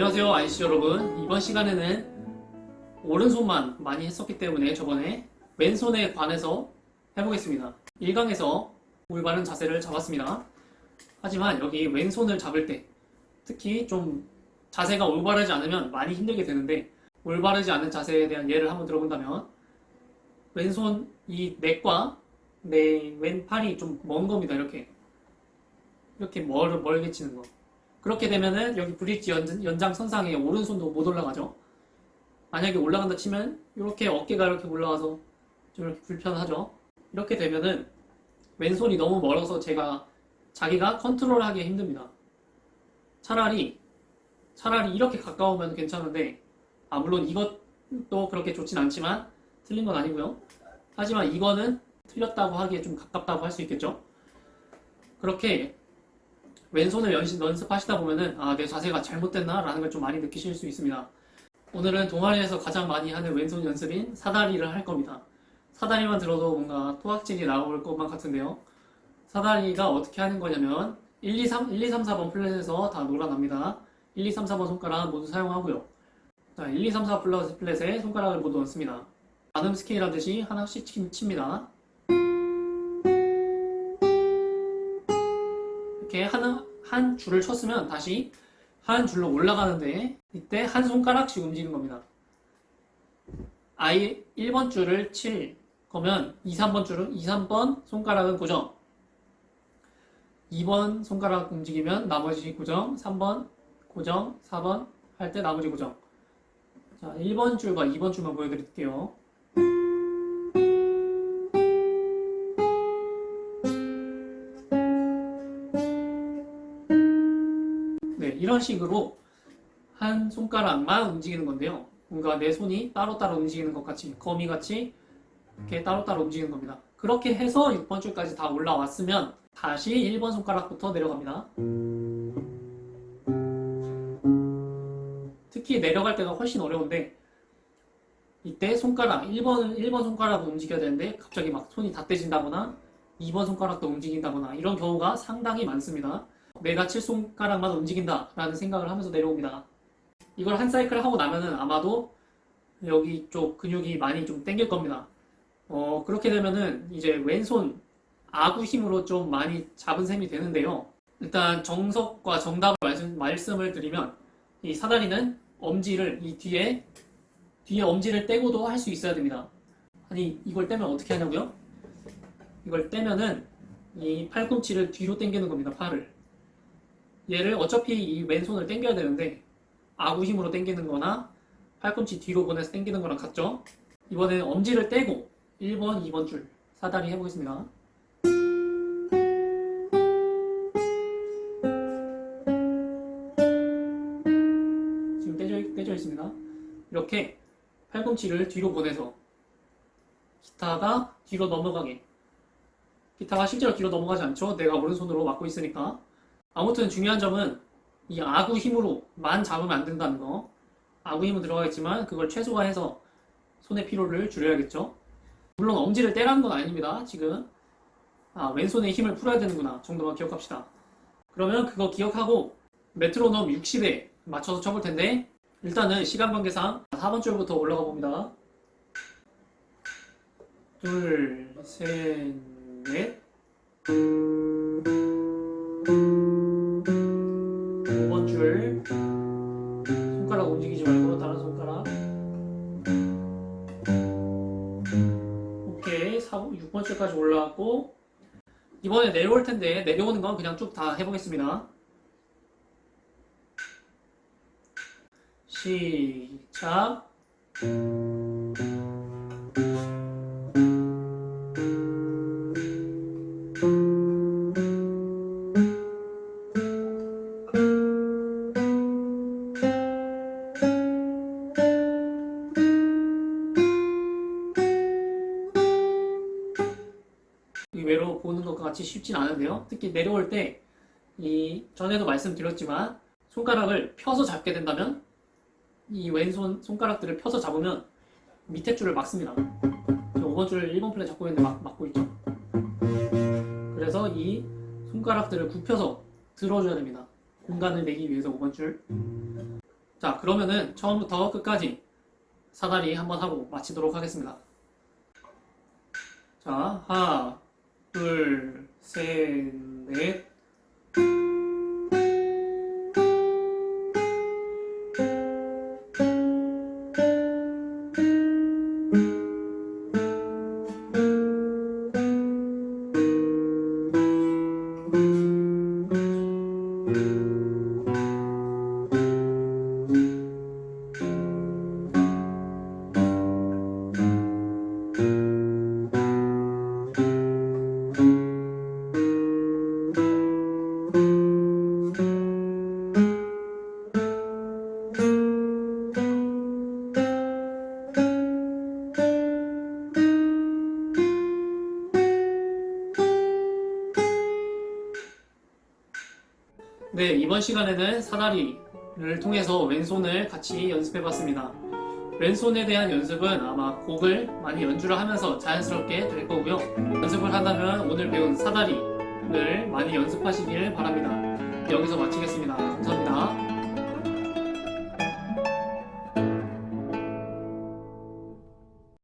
안녕하세요 아이씨 여러분. 이번 시간에는 오른손만 많이 했었기 때문에 저번에 왼손에 관해서 해보겠습니다. 1강에서 올바른 자세를 잡았습니다. 하지만 여기 왼손을 잡을 때 특히 좀 자세가 올바르지 않으면 많이 힘들게 되는데 올바르지 않은 자세에 대한 예를 한번 들어본다면 왼손 이 넥과 내 왼팔이 좀 먼 겁니다 이렇게. 이렇게 멀, 멀게 치는 거 그렇게 되면은 여기 브릿지 연, 연장 선상에 오른손도 못 올라가죠. 만약에 올라간다 치면 이렇게 어깨가 이렇게 올라가서 좀 이렇게 불편하죠. 이렇게 되면은 왼손이 너무 멀어서 제가 자기가 컨트롤하기 힘듭니다. 차라리 차라리 이렇게 가까우면 괜찮은데 아 물론 이것도 그렇게 좋진 않지만 틀린 건 아니고요. 하지만 이거는 틀렸다고 하기에 좀 가깝다고 할 수 있겠죠. 그렇게 왼손을 연습, 연습하시다 보면은 아, 내 자세가 잘못됐나? 라는 걸 좀 많이 느끼실 수 있습니다. 오늘은 동아리에서 가장 많이 하는 왼손 연습인 사다리를 할 겁니다. 사다리만 들어도 뭔가 토악질이 나올 것만 같은데요. 사다리가 어떻게 하는 거냐면 1, 2, 3, 1, 2, 3, 4번 플랫에서 다 놀아납니다. 1, 2, 3, 4번 손가락 모두 사용하고요. 자, 1, 2, 3, 4 플랫, 플랫에 손가락을 모두 얹습니다. 나눔 스케일 하듯이 하나씩 치- 칩니다. 이렇게 한, 한 줄을 쳤으면 다시 한 줄로 올라가는데 이때 한 손가락씩 움직이는 겁니다. 아예 1번 줄을 칠 거면 2, 3번 줄은 2, 3번 손가락은 고정. 2번 손가락 움직이면 나머지 고정 3번 고정 4번 할 때 나머지 고정. 자 1번 줄과 2번 줄만 보여드릴게요 이런 식으로 한 손가락만 움직이는 건데요. 뭔가 내 손이 따로따로 움직이는 것 같이, 거미같이 이렇게 따로따로 움직이는 겁니다. 그렇게 해서 6번 줄까지 다 올라왔으면 다시 1번 손가락부터 내려갑니다. 특히 내려갈 때가 훨씬 어려운데 이때 손가락, 1번, 1번 손가락을 움직여야 되는데 갑자기 막 손이 다 떼진다거나 2번 손가락도 움직인다거나 이런 경우가 상당히 많습니다. 내가 칠 손가락만 움직인다 라는 생각을 하면서 내려옵니다. 이걸 한 사이클 하고 나면은 아마도 여기 쪽 근육이 많이 좀 당길 겁니다. 어, 그렇게 되면은 이제 왼손 아구 힘으로 좀 많이 잡은 셈이 되는데요. 일단 정석과 정답을 말씀, 말씀을 드리면 이 사다리는 엄지를 이 뒤에 뒤에 엄지를 떼고도 할 수 있어야 됩니다. 아니 이걸 떼면 어떻게 하냐고요? 이걸 떼면은 이 팔꿈치를 뒤로 당기는 겁니다. 팔을. 얘를 어차피 이 왼손을 당겨야 되는데 아구 힘으로 당기는 거나 팔꿈치 뒤로 보내서 당기는 거랑 같죠? 이번에는 엄지를 떼고 1번, 2번 줄 사다리 해보겠습니다. 지금 떼져, 떼져 있습니다. 이렇게 팔꿈치를 뒤로 보내서 기타가 뒤로 넘어가게 기타가 실제로 뒤로 넘어가지 않죠? 내가 오른손으로 막고 있으니까 아무튼 중요한 점은 이 아구 힘으로만 잡으면 안 된다는 거. 아구 힘은 들어가겠지만 그걸 최소화해서 손의 피로를 줄여야겠죠. 물론 엄지를 떼라는 건 아닙니다. 지금 아 왼손에 힘을 풀어야 되는구나 정도만 기억합시다. 그러면 그거 기억하고 메트로놈 60에 맞춰서 쳐볼 텐데 일단은 시간 관계상 4번 줄부터 올라가 봅니다. 둘, 셋, 넷. 5번 줄 손가락 움직이지 말고 다른 손가락. 오케이. 4, 6번 줄까지 올라왔고 이번에 내려올 텐데 내려오는 건 그냥 쭉 다 해보겠습니다. 시작 같이 쉽진 않은데요. 특히 내려올 때, 이, 전에도 말씀드렸지만, 손가락을 펴서 잡게 된다면, 이 왼손 손가락들을 펴서 잡으면, 밑에 줄을 막습니다. 지금 5번 줄을 1번 플랫 잡고 있는데 막, 막고 있죠. 그래서 이 손가락들을 굽혀서 들어줘야 됩니다. 공간을 내기 위해서 5번 줄. 자, 그러면은 처음부터 끝까지 사다리 한번 하고 마치도록 하겠습니다. 자, 하나, 네, 이번 시간에는 사다리를 통해서 왼손을 같이 연습해 봤습니다. 왼손에 대한 연습은 아마 곡을 많이 연주를 하면서 자연스럽게 될 거고요. 연습을 한다면 오늘 배운 사다리를 많이 연습하시길 바랍니다. 여기서 마치겠습니다. 감사합니다.